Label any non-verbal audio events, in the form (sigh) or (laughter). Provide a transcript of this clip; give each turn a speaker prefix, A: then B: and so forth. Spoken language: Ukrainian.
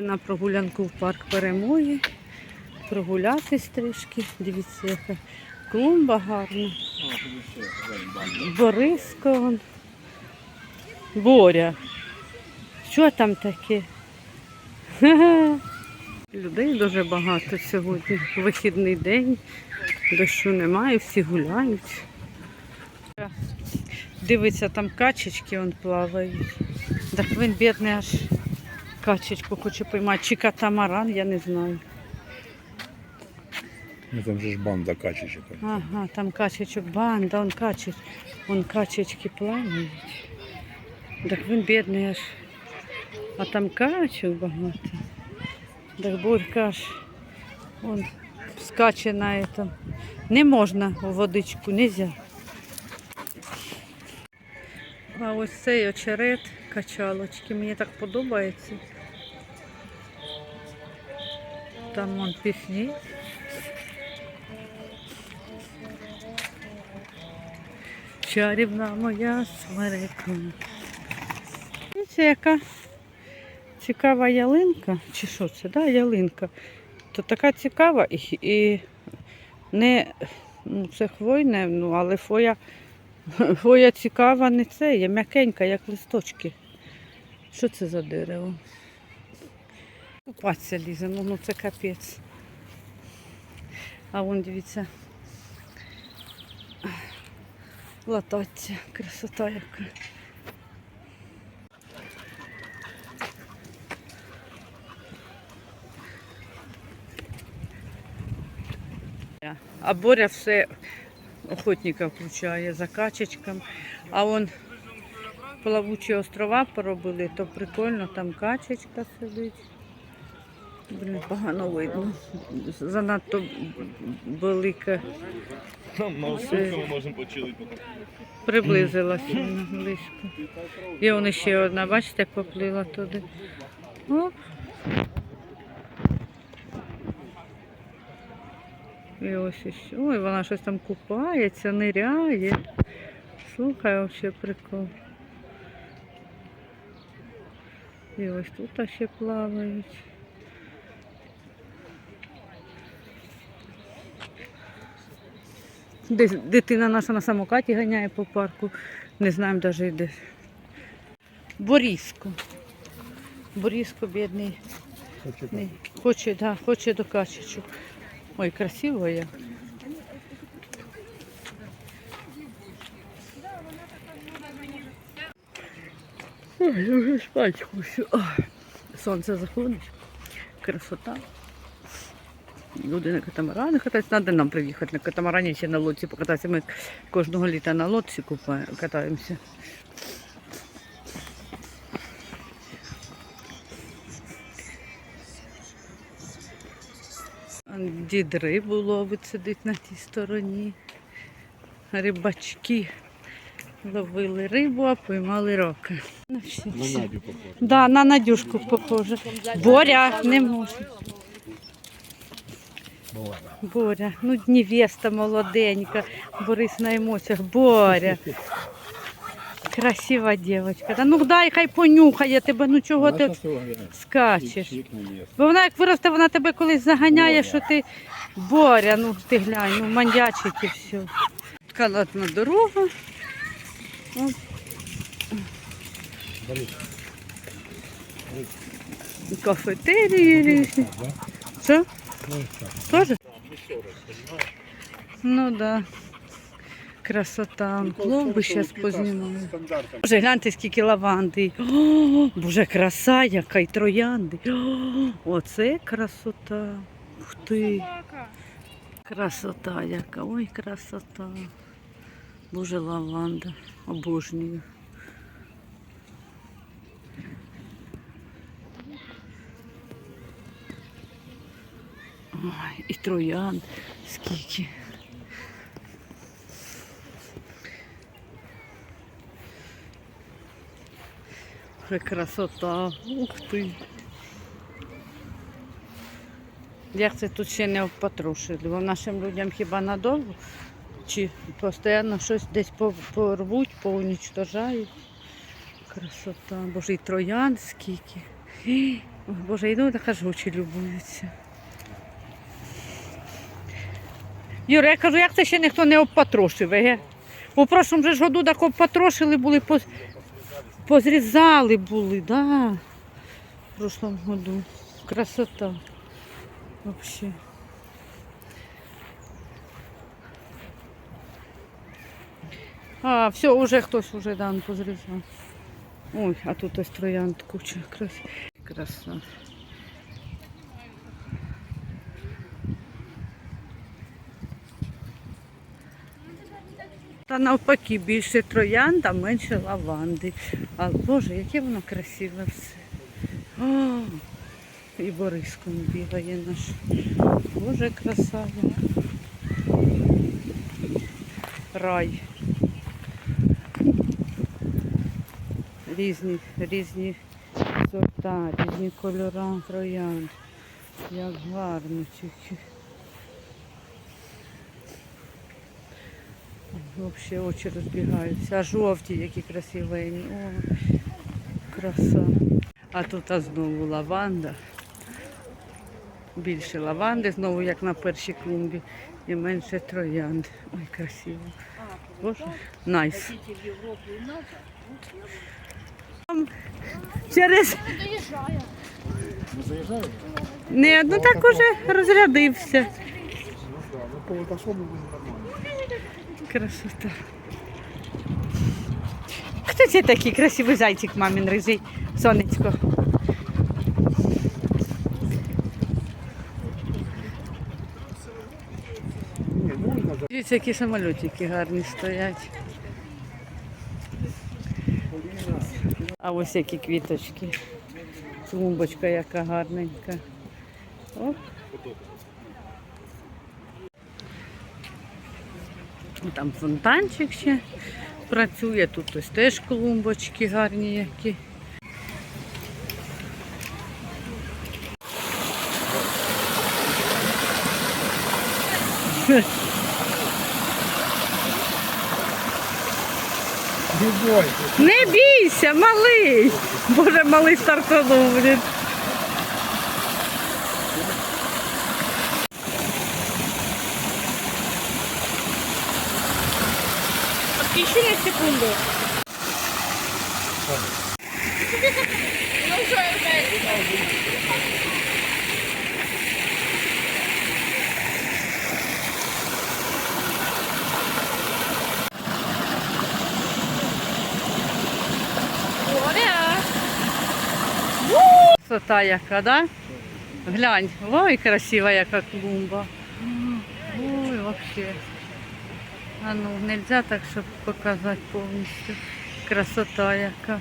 A: На прогулянку в парк перемоги. Прогулятись трішки. Дивіться, яка клумба гарна. Бориsko. вон. Боря. Що там таке? (laughs) Людей дуже багато сьогодні. Вихідний день. Дощу немає, всі гуляють. Дивиться, там качечки он плавають. Так він бідний аж качечку хоче поймати. Чи катамаран, я не знаю.
B: Ну там же ж банда качечек.
A: Ага, там качечок банда, он качеч, он качечки плавають. Так він бідний аж. А там качок багато. Так Борька аж он скаче на этом. Не можна у водичку, нельзя. А ось цей очерет качалочки. Мені так подобається. Там вон пісні. Чарівна моя смерека. Дивіться, яка цікава ялинка. Чи що це? Да, ялинка. То така цікава і, і не ну, це хвойне, ну, але хвоя, хвоя цікава не це, є м'якенька, як листочки. Що це за дерево? Купатися лізе, ну, ну це капець. А вон дивіться. Лататься, красота яка. А Боря все охотника включає за качечком. А он плавучі острова поробили, то прикольно, там качечка сидить. Блін, погано видно. Занадто велика.
C: На ми можемо почилити.
A: Приблизилася вона близько. І вон ще одна, бачите, поплила туди. Оп. І ось іще. Ой, вона щось там купається, ниряє. Слухай, взагалі прикол. І ось тут ще плавають. Десь дитина наша на самокаті ганяє по парку. Не знаємо навіть де. Борізко. Борізко бідний. Не, Хоче, да, хоче до качечок. Ой, красиво як. Ой, я вже спать хочу. Сонце заходить. Красота. Люди на катамарані катаються. Треба нам приїхати на катамарані ще на лодці покататися. Ми кожного літа на лодці катаємося. Дід рибу ловить, сидить на тій стороні. Рибачки ловили рибу, а поймали роки.
B: На. Надю похоже.
A: Да, на Надюшку похоже. Боря не може. Боря, ну невеста молоденька, Борис на емоціях. Боря. Красива дівчинка. Та ну дай хай понюхає тебе, ну чого ти скачеш? Бо вона як виросте, вона тебе колись заганяє, що ти Боря, ну ти глянь, ну мандячить і все. Канатна дорога. От. Кафетерії різні. Що? Тоже? Ну так. Да. Красота. Клумби зараз познімали. Боже, гляньте, скільки лаванди. О, Боже, краса, яка й троянди. О, оце красота. Ух ти. Красота яка. Ой, красота. Боже, лаванда. Обожнюю. Ой, і троян скільки. Ой, красота. Ух ти. Як це тут ще не потрушили? Бо нашим людям хіба надовго? Чи постійно щось десь порвуть, поунічтожають? Красота. Боже, і троян скільки. Боже, йду так аж любуються. Юра, я кажу, як це ще ніхто не обпатрошив, еге? У прошлому же ж году так обпатрошили були, поз- позрізали були, да. В прошлому году. Красота. Вообще. А, все, уже хтось уже дан позрізав. Ой, а тут ось троянд куча. Крас... Краса. Та навпаки, більше троянд, а менше лаванди. А Боже, яке воно красиве все. О, і Бориском бігає наш. Боже, краса. Рай. Різні, різні сорта, різні кольори троянд. Як гарно тільки. Взагалі очі розбігаються. А жовті, які красивені. О, краса. А тут а знову лаванда. Більше лаванди, знову як на першій клумбі. І менше троянд. Ой, красиво. Найс. Через не, ну так уже розрядився. Красота. Хто це такий красивий зайчик мамин рижий, сонечко? Дивіться, які самолітики гарні стоять. А ось які квіточки. Клумбочка яка гарненька. О. Там фонтанчик ще працює, тут ось теж клумбочки гарні які. Не бійся, малий! Боже, малий стартанув. Блін. Еще на секунду. Красота яка, да? Глянь, ой, красива яка клумба. Ой, вообще. А ну, нельзя так, щоб показати повністю. Красота яка.